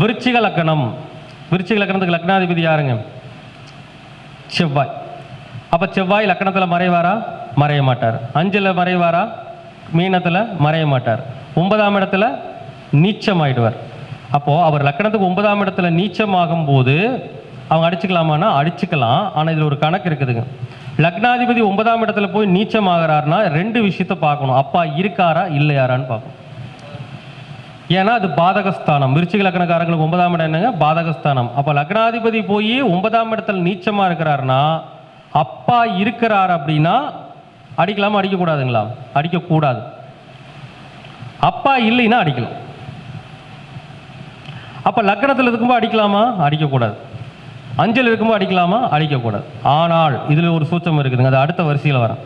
விருச்சிக லக்கணம் விருச்சிக லக்கணத்துக்கு லக்னாதிபதி யாருங்க? செவ்வாய். அப்போ செவ்வாய் லக்கணத்தில் மறைவாரா? மறைய மாட்டார். அஞ்சில் மறைவாரா? மீனத்தில் மறைய மாட்டார். ஒன்பதாம் இடத்துல நீச்சம் ஆயிடுவார் அப்போது அவர் லக்கணத்துக்கு ஒன்பதாம் இடத்துல நீச்சம் ஆகும்போது அவங்க அடிச்சுக்கலாமான்னா அடிச்சுக்கலாம். ஆனால் இதில் ஒரு கணக்கு இருக்குதுங்க. லக்னாதிபதி ஒன்பதாம் இடத்துல போய் நீச்சம் ஆகிறாருன்னா ரெண்டு விஷயத்தை பார்க்கணும். அப்பா இருக்காரா இல்லையாரான்னு பார்க்கணும். ஏன்னா அது பாதகஸ்தானம். விருச்சிக லக்னக்காரங்களுக்கு ஒன்பதாம் இடம் என்னங்க? பாதகஸ்தானம். அப்போ லக்னாதிபதி போய் ஒன்பதாம் இடத்துல நீச்சமாக இருக்கிறாருன்னா அப்பா இருக்கிறார் அப்படின்னா அடிக்கலாமா? அடிக்கக்கூடாதுங்களா? அடிக்கக்கூடாது. அப்பா இல்லைன்னா அடிக்கலாம். அப்போ லக்னத்தில் இருக்கும்போது அடிக்கலாமா? அடிக்கக்கூடாது. அஞ்சல் இருக்கும்போது அடிக்கலாமா? அடிக்கக்கூடாது. ஆனால் இதில் ஒரு சூச்சம் இருக்குதுங்க. அது அடுத்த வரிசையில் வரேன்